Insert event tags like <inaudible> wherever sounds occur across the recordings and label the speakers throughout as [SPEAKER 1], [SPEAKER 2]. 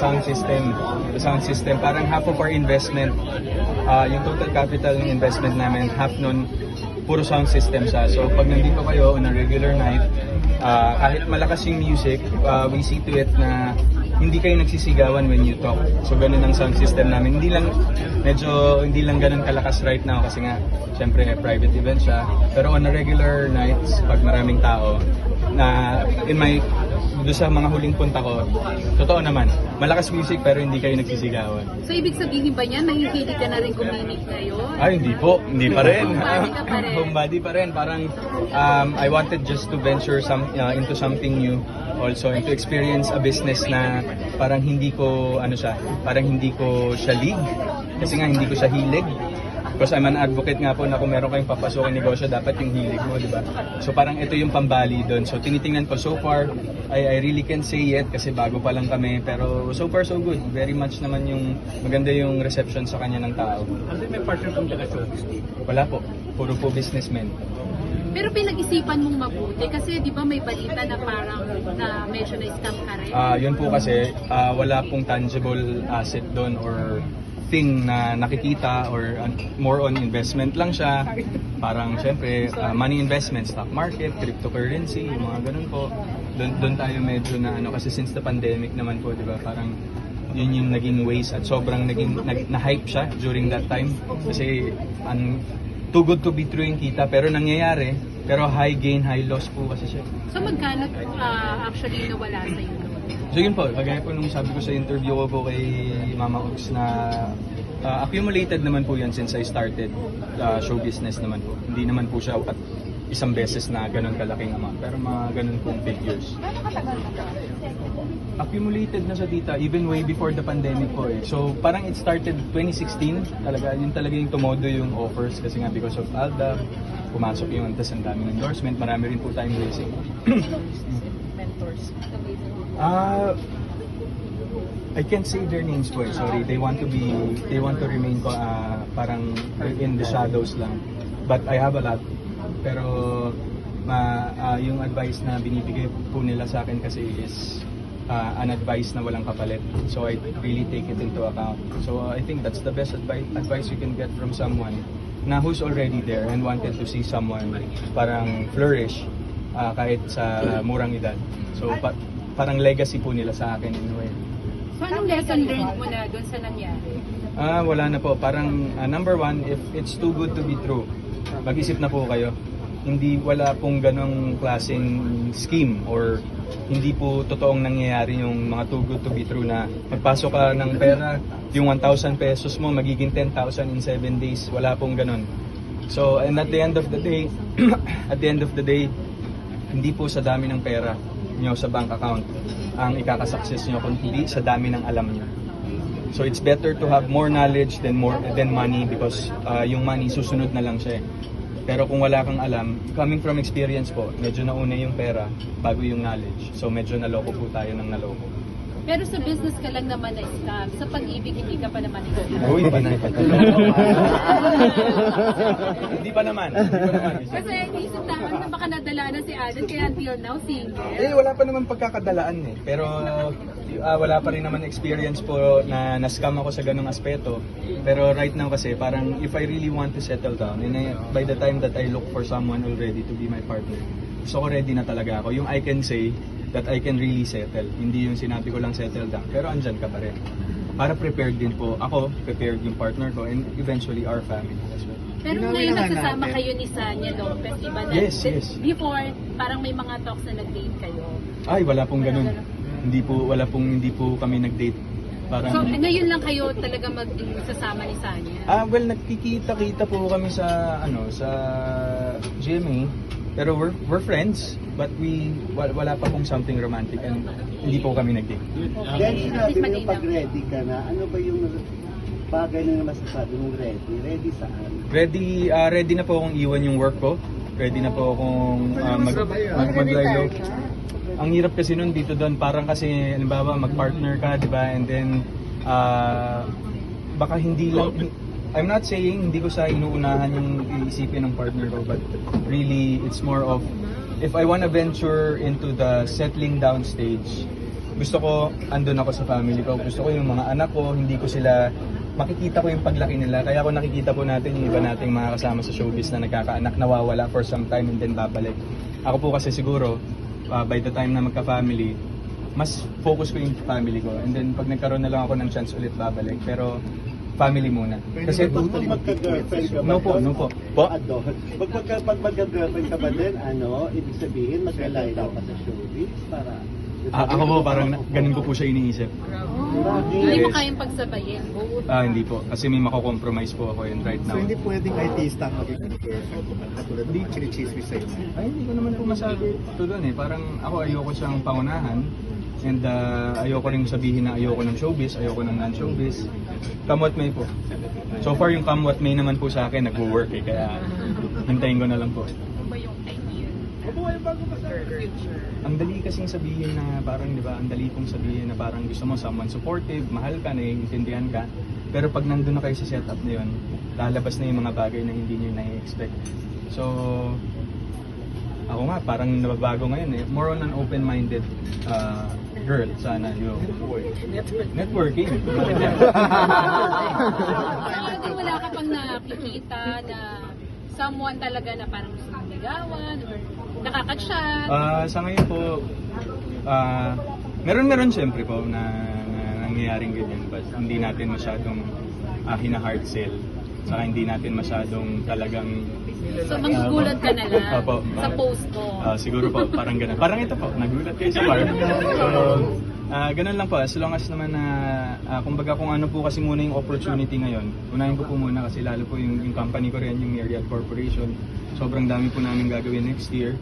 [SPEAKER 1] sound system. The sound system, parang half of our investment, ah, yung total capital ng investment namin, half nun, puro sound system siya. So pag nandito kayo on a regular night, ah, kahit malakas yung music, ah, we see to it na hindi kayo nagsisigawan when you talk. So ganun ang sound system namin. Hindi lang, medyo hindi lang ganun kalakas right now kasi nga, syempre private event siya. Pero on a regular nights, pag maraming tao, na in my doon sa mga huling punta ko, totoo naman, malakas music pero hindi kayo nagsisigawan.
[SPEAKER 2] So, ibig sabihin ba yan, nahihilig ka na rin kuminig ngayon?
[SPEAKER 1] Ay, hindi po. Hindi pa rin.
[SPEAKER 2] Homebody ka pa rin.
[SPEAKER 1] Homebody pa rin. Parang um, I wanted just to venture some, uh, into something new also and to experience a business na parang hindi ko ano siya, parang hindi ko siya league kasi nga hindi ko siya hilig. Because I'm an advocate nga po na kung meron kayong papasukin negosyo, dapat yung hilig mo, di ba? So parang ito yung pambali doon. So tinitingnan ko so far, I, I really can't say yet kasi bago pa lang kami. Pero so far so good. Very much naman yung maganda yung reception sa kanya ng tao.
[SPEAKER 3] Ano may partner kung taga showbiz?
[SPEAKER 1] Wala po. Puro po businessmen.
[SPEAKER 2] Pero pinag-isipan mong mabuti kasi di ba may balita na parang na medyo na-scam ka rin?
[SPEAKER 1] Ah, yun po kasi ah, wala pong tangible asset doon or thing na nakikita or uh, more on investment lang siya. Parang syempre, ah, money investment, stock market, cryptocurrency, yung mga ganun po. Doon tayo medyo na ano kasi since the pandemic naman po, 'di ba? Parang yun yung naging ways at sobrang naging nag, na-hype siya during that time kasi an too good to be true yung kita pero nangyayari pero high gain high loss po kasi siya
[SPEAKER 2] So, magkano ah, actually nawala sa iyo?
[SPEAKER 1] So yun po, kagaya po nung sabi ko sa interview ko po kay Mama Ux na uh, accumulated naman po yan since I started uh, show business naman po. Hindi naman po siya at isang beses na ganun kalaking amount, pero mga ganun pong figures. Accumulated na sa tita, even way before the pandemic po eh. So parang it started 2016, talaga, yun talaga yung tumodo yung offers kasi nga because of Alda, pumasok yung tas ang daming endorsement, marami rin po tayong raising. <clears throat> Ah, I can't say their names po. Sorry, they want to be, they want to remain ko ah, parang in the shadows lang. But I have a lot. Pero ma, ah, yung advice na binibigay po nila sa akin kasi is ah, an advice na walang kapalit. So I really take it into account. So ah, I think that's the best advice advice you can get from someone na who's already there and wanted to see someone parang flourish ah, kahit sa murang edad. So pa- parang legacy po nila sa akin in a way.
[SPEAKER 2] So, anong lesson learned mo na doon sa nangyari?
[SPEAKER 1] Ah, wala na po. Parang ah, number one, if it's too good to be true, mag-isip na po kayo. Hindi wala pong ganong klaseng scheme or hindi po totoong nangyayari yung mga too good to be true na magpasok ka ng pera, yung 1,000 pesos mo magiging 10,000 in 7 days. Wala pong ganon. So, and at the end of the day, <clears throat> at the end of the day, hindi po sa dami ng pera nyo sa bank account ang ikakasuccess nyo kundi sa dami ng alam nyo. So it's better to have more knowledge than more than money because uh, yung money susunod na lang siya. eh. Pero kung wala kang alam, coming from experience po, medyo nauna yung pera bago yung knowledge. So medyo naloko po tayo ng naloko.
[SPEAKER 2] Pero sa business ka lang naman na scam. Sa pag-ibig, hindi ka pa naman na
[SPEAKER 1] Uy, Hindi pa naman. Hindi pa naman.
[SPEAKER 2] Kasi naisip namin na baka nadala na si Alan kaya until now single.
[SPEAKER 1] Eh, wala pa naman pagkakadalaan eh. Pero ah, wala pa rin naman experience po na na-scam ako sa ganong aspeto. Pero right now kasi parang if I really want to settle down, and I- by the time that I look for someone already to be my partner, so ready na talaga ako. Yung I can say that I can really settle. Hindi yung sinabi ko lang settle down. Pero andyan ka pa rin. Para prepared din po ako, prepared yung partner ko, and eventually our family as well.
[SPEAKER 2] Pero ngayon nagsasama kayo ni Sanya Lopez, di ba? Na,
[SPEAKER 1] Yes, yes.
[SPEAKER 2] Before, parang may mga talks na nag-date kayo.
[SPEAKER 1] Ay, wala pong ganun. Hindi po, wala pong, hindi po kami nag-date. Parang,
[SPEAKER 2] So, ngayon lang kayo talaga magsasama ni Sanya.
[SPEAKER 1] Ah, well, nagkikita-kita po kami sa ano, sa GMA. Pero we're we're friends, but we wala, wala pa pong something romantic and hindi po kami nag-date.
[SPEAKER 4] Then sinabi mo yung pag-ready ka na, ano ba yung bagay na masasabi mong ready? Ready saan?
[SPEAKER 1] Ready ah, ready na po akong iwan yung work ko. Ready na po akong ah, mag, mag, maglaylo. Ang hirap kasi nun dito doon, parang kasi, halimbawa, mag-partner ka, di ba? And then, ah, baka hindi lang, I'm not saying hindi ko sa inuunahan yung iisipin ng partner ko, but really, it's more of, if I wanna venture into the settling down stage, gusto ko andun ako sa family ko. Gusto ko yung mga anak ko, hindi ko sila makikita ko yung paglaki nila. Kaya kung nakikita po natin yung iba nating mga kasama sa showbiz na nagkakaanak nawawala for some time and then babalik. Ako po kasi siguro uh, by the time na magka-family, mas focus ko yung family ko. And then pag nagkaroon na lang ako ng chance ulit babalik. Pero family muna. Kasi
[SPEAKER 4] Pag magka-girlfriend ka ba?
[SPEAKER 1] No po, no po. Po?
[SPEAKER 4] Doon. Pag, magka, pag magka-girlfriend ka ba din, ano, ibig sabihin, maglalay daw ka sa showbiz para...
[SPEAKER 1] Ah, ako po parang na- ganun ko po siya iniisip.
[SPEAKER 2] Hindi mo kayang pagsabayin both.
[SPEAKER 1] Ah, hindi po. Kasi may mako-compromise po ako yun right now.
[SPEAKER 5] So hindi pwedeng artista ang maging girlfriend katulad ng chinichismis sa'yo.
[SPEAKER 1] Ay, hindi ko naman po masabi ito doon eh. Parang ako ayoko siyang pangunahan. And uh, ayoko rin sabihin na ayoko ng showbiz, ayoko ng non-showbiz. Come what may po. So far yung come what may naman po sa akin, nagwo-work eh. Kaya hintayin ko na lang po.
[SPEAKER 2] Ano ba yung idea?
[SPEAKER 1] Ang dali kasing sabihin na parang, di ba, ang dali kong sabihin na parang gusto mo someone supportive, mahal ka, naiintindihan ka. Pero pag nandun na kayo sa setup na yun, lalabas na yung mga bagay na hindi nyo na-expect. So, ako nga, parang nababago ngayon eh. More on an open-minded uh, girl, sana yung networking.
[SPEAKER 2] Saka <laughs> din wala ka pang nakikita na someone talaga na parang gusto mong ligawan or nakaka-chat.
[SPEAKER 1] Ah, sa ngayon po, ah, meron-meron siyempre po na, na nangyayaring ganyan but hindi natin masyadong uh, hina-hard sell. Saka hindi natin masyadong talagang
[SPEAKER 2] So magugulat ka na lang
[SPEAKER 1] Opo.
[SPEAKER 2] sa post mo.
[SPEAKER 1] Ah, siguro po, parang ganun. Parang ito po, nagulat kayo sa bar. So, ah, ganun lang po, as long as naman na, ah, kumbaga kung ano po kasi muna yung opportunity ngayon, unahin ko po muna kasi lalo po yung, yung company ko rin, yung Myriad Corporation, sobrang dami po namin gagawin next year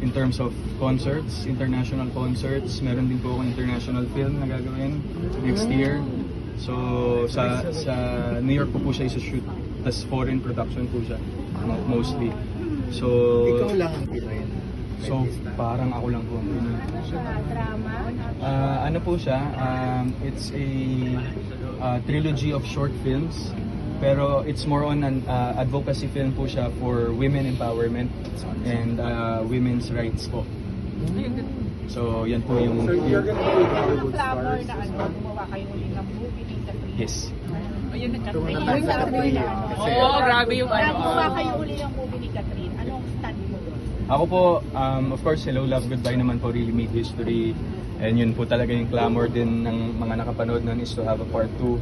[SPEAKER 1] in terms of concerts, international concerts, meron din po ako international film na gagawin next year. So, sa sa New York po po siya isa-shoot, tas foreign production po siya, mo- mostly. So,
[SPEAKER 5] Ikaw lang ang Pinoy.
[SPEAKER 1] So, parang ako lang po ang Pinoy. Ah, ano po siya? Um, it's a uh, trilogy of short films. Pero it's more on an uh, advocacy film po siya for women empowerment and uh, women's rights po. So, yan po yung...
[SPEAKER 6] You're gonna be of the stars.
[SPEAKER 7] na ano, gumawa kayo ulit ng movie ni Catherine.
[SPEAKER 1] Yes.
[SPEAKER 7] Ayun, Ayun,
[SPEAKER 5] na
[SPEAKER 7] ano.
[SPEAKER 2] Oo, grabe yung ano.
[SPEAKER 7] gumawa kayo uli ng movie ni Catherine. Anong stand mo doon?
[SPEAKER 1] Ako po, um, of course, Hello, Love, Goodbye naman po really made history. And yun po talaga yung clamor din ng mga nakapanood nun is to have a part 2.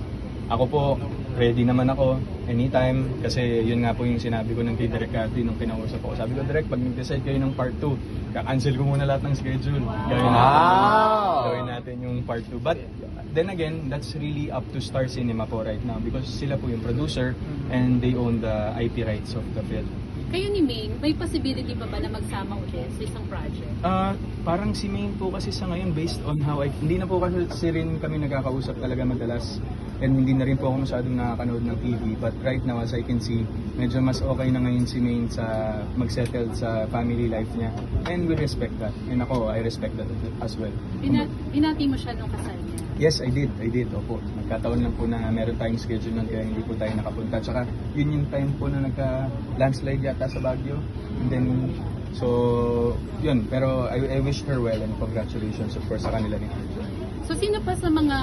[SPEAKER 1] Ako po, ready naman ako anytime kasi yun nga po yung sinabi ko ng kay Direk Cathy nung kinausap ko. Sabi ko, Direk, pag nag-decide kayo ng part 2, kakancel ko muna lahat ng schedule. Gawin natin, gawin natin yung part 2. But then again, that's really up to Star Cinema po right now because sila po yung producer and they own the IP rights of the film.
[SPEAKER 2] Kayo ni Ming, may possibility pa ba na magsama ulit sa isang project?
[SPEAKER 1] Ah, parang si Main po kasi sa ngayon based on how I hindi na po kasi rin kami nagkakausap talaga madalas. And hindi na rin po ako masyadong nakakanood ng TV but right now as I can see medyo mas okay na ngayon si Main sa magsettle sa family life niya. And we respect that. And ako I respect that as well.
[SPEAKER 2] Binati mo siya nung kasal niya.
[SPEAKER 1] Yes, I did. I did. Opo. Nagkataon lang po na meron tayong schedule nun kaya hindi po tayo nakapunta. Tsaka yun yung time po na nagka-landslide yata sa Baguio. And then, so, yun. Pero I, I wish her well and congratulations of course sa kanila rin.
[SPEAKER 2] So sino pa sa mga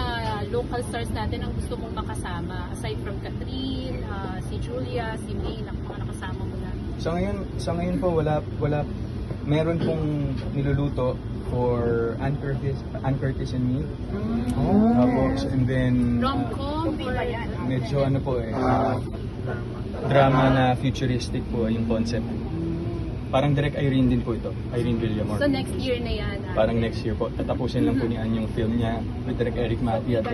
[SPEAKER 2] local stars natin ang gusto mong makasama? Aside from Catherine, ah, si Julia, si May, na mga nakasama mo na.
[SPEAKER 1] Sa ngayon, sa ngayon po wala wala meron pong niluluto for Ann Curtis, Ann Curtis and me. Tapos, and then uh,
[SPEAKER 2] Rom-com or...
[SPEAKER 1] medyo ano po eh uh, drama na futuristic po yung concept. Parang direct Irene din po ito, Irene Villamor.
[SPEAKER 2] So next year na yan. ah.
[SPEAKER 1] Parang next year po. Tatapusin lang po ni Ann yung film niya with direct Eric Mati at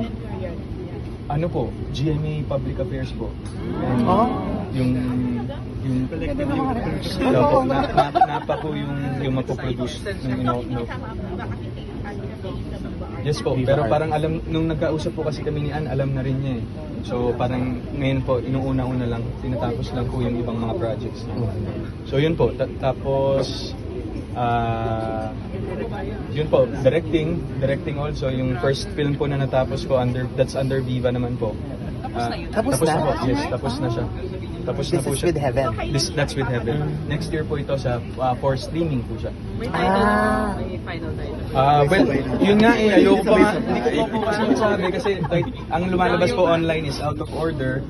[SPEAKER 1] ano po, GMA Public Affairs po. And yung yung Opo, na, na, napa po yung yung mapoproduce ng ino, no. Yes po, pero parang alam, nung nagkausap po kasi kami ni Ann, alam na rin niya eh. So parang ngayon po, inuuna-una lang, tinatapos lang po yung ibang mga projects. So yun po, Ta- tapos, ah, yun po, directing, directing also, yung first film po na natapos ko, under that's under Viva naman po. Tapos
[SPEAKER 5] Tapos
[SPEAKER 1] tapos
[SPEAKER 5] na?
[SPEAKER 1] po, yes, tapos na siya. Tapos
[SPEAKER 8] This
[SPEAKER 1] na po
[SPEAKER 8] is
[SPEAKER 1] siya.
[SPEAKER 8] with Heaven.
[SPEAKER 1] This, that's with Heaven. Next year po ito sa uh, for streaming po siya.
[SPEAKER 8] Ah.
[SPEAKER 1] Ah, well, yun nga eh, ayoko pa nga, hindi ko pa po kasi masabi kasi like, ang lumalabas po online is out of order.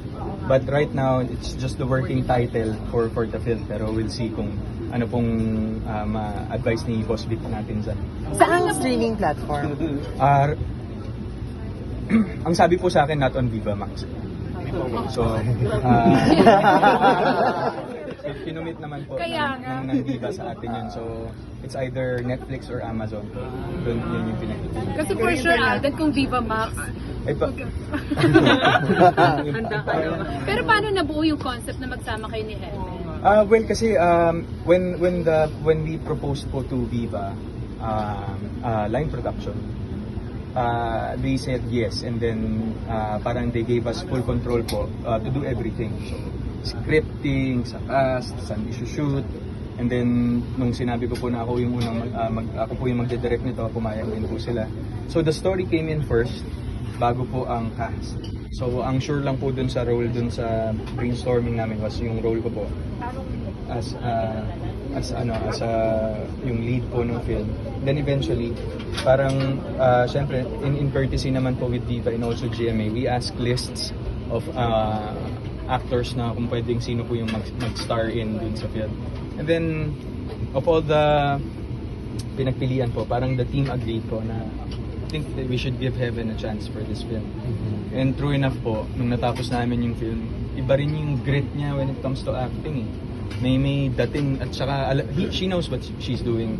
[SPEAKER 1] But right now, it's just the working title for for the film. Pero we'll see kung ano pong ah, ma-advise ni Boss Vic natin dyan.
[SPEAKER 8] Saan streaming platform?
[SPEAKER 1] Ah, <clears throat> ang sabi po sa akin, not on Viva Max. So, ah, <laughs> kinumit naman po
[SPEAKER 2] Kaya
[SPEAKER 1] ng,
[SPEAKER 2] nga.
[SPEAKER 1] ng, ng Viva sa atin yun. So, it's either Netflix or Amazon. Doon yun yung pinag
[SPEAKER 2] Kasi for sure, Alden, kung Viva Max.
[SPEAKER 1] Ay, pa,
[SPEAKER 2] Pero paano nabuo yung concept na magsama kayo ni Heaven?
[SPEAKER 1] Ah, well kasi um, when when the when we proposed po to Viva um, uh, line production uh, they said yes and then uh, parang they gave us full control po uh, to do everything. So scripting sa cast saan shoot and then nung sinabi ko po na ako yung unang mag, ah, mag- ako po yung magde-direct nito pumayag din po sila. So the story came in first bago po ang cast so ang sure lang po dun sa role dun sa brainstorming namin was yung role ko po as uh, as ano as a yung lead po ng film. Then eventually parang uh, syempre in, in courtesy naman po with Diva and also GMA we ask lists of uh, actors na kung pwedeng sino po yung mag, mag-star in dun sa film. And then of all the pinagpilian po parang the team agreed po na think that we should give Heaven a chance for this film. And true enough po nung natapos namin yung film iba rin yung grit niya when it comes to acting eh. May may dating at saka ala- he, she knows what she's doing.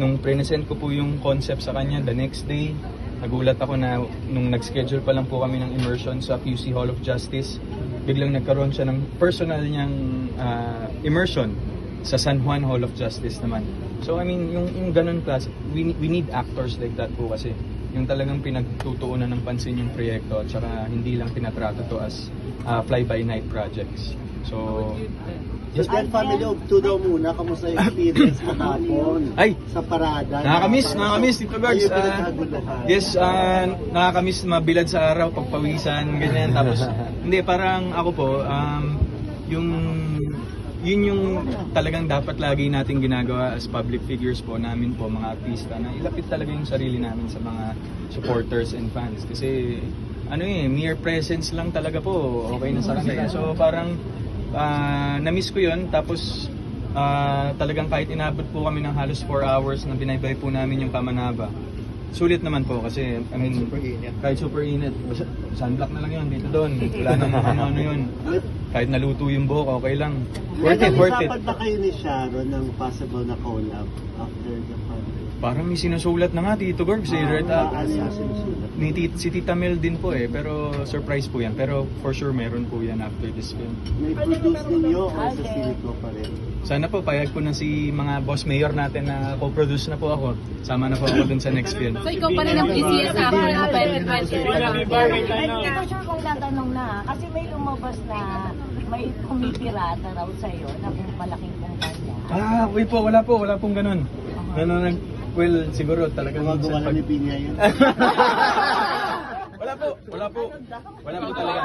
[SPEAKER 1] Nung present ko po yung concept sa kanya the next day nagulat ako na nung nag-schedule pa lang po kami ng immersion sa QC Hall of Justice biglang nagkaroon siya ng personal niyang ah, immersion sa San Juan Hall of Justice naman. So I mean yung, yung ganun class we, we need actors like that po kasi yung talagang pinagtutuunan ng pansin yung proyekto at saka hindi lang tinatrato to as ah, fly-by-night projects so
[SPEAKER 4] Just that family of two daw muna, kamusta yung experience kahapon? <coughs>
[SPEAKER 1] Ay!
[SPEAKER 4] Sa parada.
[SPEAKER 1] Nakakamiss, nakakamiss Tito Guards.
[SPEAKER 4] Kayo
[SPEAKER 1] Ah,
[SPEAKER 4] pinagkaguluhan.
[SPEAKER 1] yes, ah, nakakamiss mabilad sa araw, pagpawisan, ganyan. Tapos, <laughs> hindi, parang ako po, um, yung, yun yung talagang dapat lagi natin ginagawa as public figures po namin po, mga artista, na ilapit talaga yung sarili namin sa mga supporters and fans. Kasi, ano eh, mere presence lang talaga po, okay na sa kanila. So, parang, ah, na-miss ko yun. Tapos, ah, talagang kahit inabot po kami ng halos 4 hours na binaybay po namin yung Pamanaba. Sulit naman po kasi, I mean,
[SPEAKER 5] Super init.
[SPEAKER 1] kahit super init, basta sunblock na lang yun dito doon. Wala nang ano-ano <laughs> yun. Kahit naluto yung buhok, okay lang. Worth it, worth it.
[SPEAKER 4] Nag-usapan ba kayo ni Sharon ng possible na collab after the family?
[SPEAKER 1] Parang may sinusulat na nga, Tito Gorg, si Red
[SPEAKER 4] Ah, ano sinusulat?
[SPEAKER 1] Ni Tit- si Tita Mel din po eh, pero surprise po yan. Pero for sure meron po yan after this film.
[SPEAKER 4] May produce ninyo o sa Silico pa rin?
[SPEAKER 1] Sana po payag po na si mga boss mayor natin na co-produce na po ako. Sama na po ako dun sa next film.
[SPEAKER 2] So ikaw pa rin ang busiest actor ng 2024.
[SPEAKER 6] Hindi ko sure kung tatanong na, kasi may lumabas na may kumipirata raw sa'yo na kung malaking kumpanya.
[SPEAKER 1] Ah, uy po, wala po, wala pong ganun. Ano, nag, well, siguro talagang
[SPEAKER 4] Gumagawa
[SPEAKER 1] pag-
[SPEAKER 4] ni Pinya yun. <laughs>
[SPEAKER 1] wala po, wala po. Wala po talaga.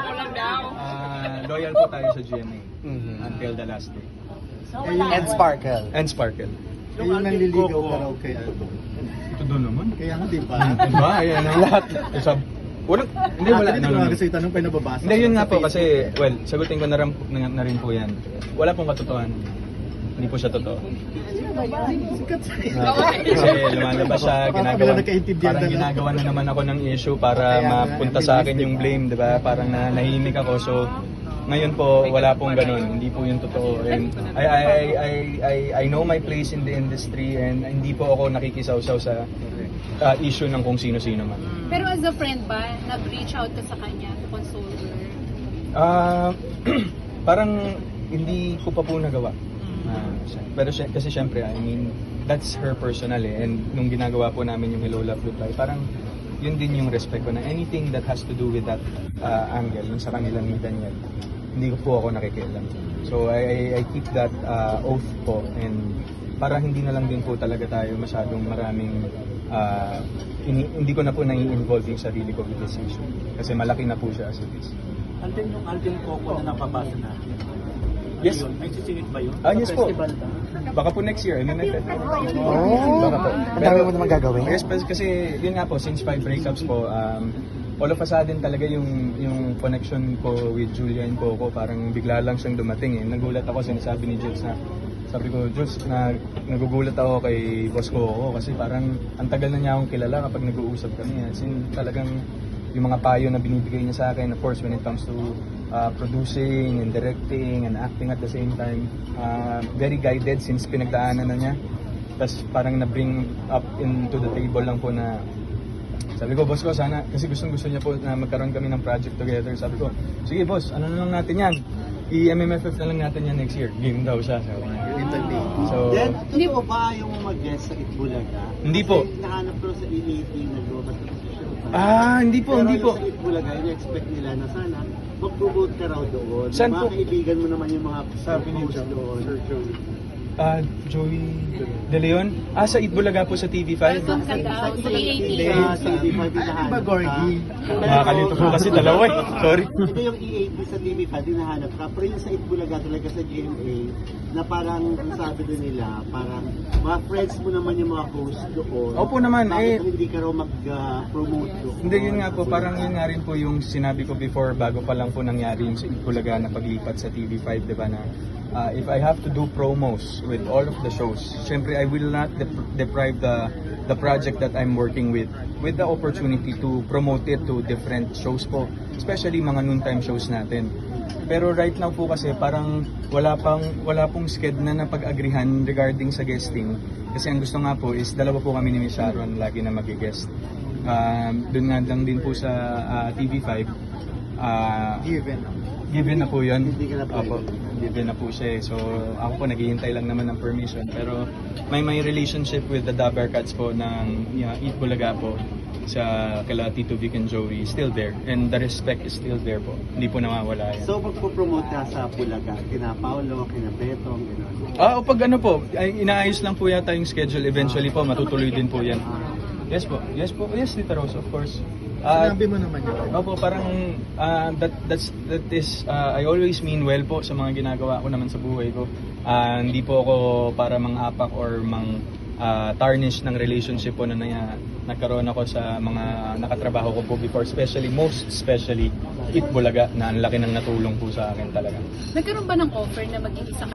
[SPEAKER 1] Ah, loyal po tayo sa GMA
[SPEAKER 8] Mhm.
[SPEAKER 1] until the last day.
[SPEAKER 6] So wala.
[SPEAKER 8] And Sparkle.
[SPEAKER 1] And Sparkle.
[SPEAKER 5] Yung nanliligaw ka raw kay ano.
[SPEAKER 1] Ito doon naman.
[SPEAKER 5] Kaya nga, di ba?
[SPEAKER 1] Diba? Ayan ang lahat. Sab walang, hindi, wala.
[SPEAKER 5] Actually,
[SPEAKER 1] No, no, no.
[SPEAKER 5] kasi tanong pa yung nababasa.
[SPEAKER 1] Hindi, yun
[SPEAKER 5] ko
[SPEAKER 1] nga po kasi, well, sagutin ko na rin, na, na rin po yan. Wala pong katotohanan. Hindi po siya totoo. Ah, kasi lumalabas siya, ginagawa,
[SPEAKER 5] nagkaintindihan
[SPEAKER 1] parang
[SPEAKER 5] na lang.
[SPEAKER 1] ginagawa na naman ako ng issue para
[SPEAKER 5] Kaya nga,
[SPEAKER 1] mapunta sa akin yung blame, di ba? Parang na nahimik ako. So, ngayon po, wala pong ganun. Hindi po yung totoo. And I, I, I, I, I know my place in the industry and hindi po ako nakikisawsaw sa uh, issue ng kung sino-sino man.
[SPEAKER 2] Pero as a friend ba, nag-reach out ka sa kanya to console her?
[SPEAKER 1] Ah, <clears throat> parang hindi ko pa po nagawa. Ah, siya- pero siya, kasi syempre, I mean, that's her personal eh. And nung ginagawa po namin yung Hello Love Goodbye, parang yun din yung respect ko na anything that has to do with that ah, angle, yung sa kanila ni Daniel, hindi ko po ako nakikialam. So I, I, I keep that ah, oath po and para hindi na lang din po talaga tayo masyadong maraming ah, ini- hindi ko na po nai-involve yung sarili ko with this issue. Kasi malaki na po siya as it is.
[SPEAKER 3] Alden yung Alden Coco na napabasa natin.
[SPEAKER 1] Yes.
[SPEAKER 3] May sisingit ba yun?
[SPEAKER 1] Ah, yes po. Baka po next year, ano na ito?
[SPEAKER 8] Oh,
[SPEAKER 1] Baka po.
[SPEAKER 8] ang dami mo naman gagawin.
[SPEAKER 1] Yes, kasi, kasi yun nga po, since five breakups po, um, all of a sudden talaga yung yung connection ko with Julia and Coco, parang bigla lang siyang dumating eh. Nagulat ako, sinasabi ni Jules na, sabi ko, Jules, na, nagugulat ako kay Boss Coco kasi parang ang tagal na niya akong kilala kapag nag-uusap kami. As in, talagang yung mga payo na binibigay niya sa akin, of course, when it comes to uh, producing and directing and acting at the same time, uh, very guided since pinagdaanan na niya. Tapos parang na-bring up into the table lang po na sabi ko, boss ko, sana, kasi gustong gusto niya po na magkaroon kami ng project together. Sabi ko, sige boss, ano na lang natin yan? I-MMFF na lang natin yan next year. Game daw siya. Sabi niya. So,
[SPEAKER 4] Then, totoo ba yung mag-guest sa Itbulaga?
[SPEAKER 1] Hindi po.
[SPEAKER 4] Kasi nahanap ko sa EAT na lumabas na
[SPEAKER 1] ah, hindi po,
[SPEAKER 4] Pero
[SPEAKER 1] hindi
[SPEAKER 4] yung
[SPEAKER 1] po.
[SPEAKER 4] sa Itbulaga, in-expect nila na sana mag-promote ka raw doon.
[SPEAKER 1] Saan
[SPEAKER 4] mga
[SPEAKER 1] po?
[SPEAKER 4] kaibigan mo naman yung mga
[SPEAKER 5] Sabi ni Joe,
[SPEAKER 4] doon.
[SPEAKER 5] Sir Joey.
[SPEAKER 1] Ah, Joey De Leon? Ah, sa Itbulaga po sa TV5?
[SPEAKER 2] Welcome ka daw sa EAT.
[SPEAKER 4] Sa TV5
[SPEAKER 5] Ano ba,
[SPEAKER 4] hinahanap
[SPEAKER 5] Gorgie?
[SPEAKER 1] Nakakalito po kasi dalawa eh. Sorry.
[SPEAKER 4] Hindi yung EAT sa TV5 hinahanap ka. Pero yung sa Itbulaga talaga sa GMA na parang ang sabi doon nila, parang mga friends mo naman yung mga host doon.
[SPEAKER 1] Opo naman,
[SPEAKER 4] Bakit
[SPEAKER 1] eh.
[SPEAKER 4] hindi ka raw mag-promote doon?
[SPEAKER 1] Hindi, yun nga po, parang yun nga rin po yung sinabi ko before bago pa lang po nangyari yung sa Itbulaga na paglipat sa TV5, di ba na uh, if I have to do promos with all of the shows, syempre I will not dep- deprive the the project that I'm working with with the opportunity to promote it to different shows po, especially mga noontime shows natin. Pero right now po kasi parang wala pang wala pong sked na napag-agrihan regarding sa guesting. Kasi ang gusto nga po is dalawa po kami ni Miss Sharon lagi na mag-guest. Um, doon nga lang din po sa ah, TV5. ah,
[SPEAKER 5] Given.
[SPEAKER 1] given na po yun.
[SPEAKER 4] Hindi ka na pwede.
[SPEAKER 1] Opo, given na po siya eh. So ako po naghihintay lang naman ng permission. Pero may may relationship with the Dabar Cats po ng yeah, Eat Bulaga po sa kala Tito Vic and Joey still there. And the respect is still there po. Hindi po nawawala yan.
[SPEAKER 4] So magpo-promote ka sa Bulaga, kina Paolo, kina Betong, gano'n.
[SPEAKER 1] Ah, o pag ano po, ay, inaayos lang po yata yung schedule. Eventually po, matutuloy din po yan. Yes po. Yes po. Yes, Tita Rose, of course. Ah,
[SPEAKER 5] Sinabi mo naman yun.
[SPEAKER 1] Opo, parang ah, that that's that is ah, I always mean well po sa mga ginagawa ko naman sa buhay ko. Ah, hindi po ako para mang-apak or mang ah, tarnish ng relationship po na, na nagkaroon ako sa mga nakatrabaho ko po before, especially most especially It Bulaga na ang laki ng natulong po sa akin talaga.
[SPEAKER 2] Nagkaroon ba ng offer na maging isang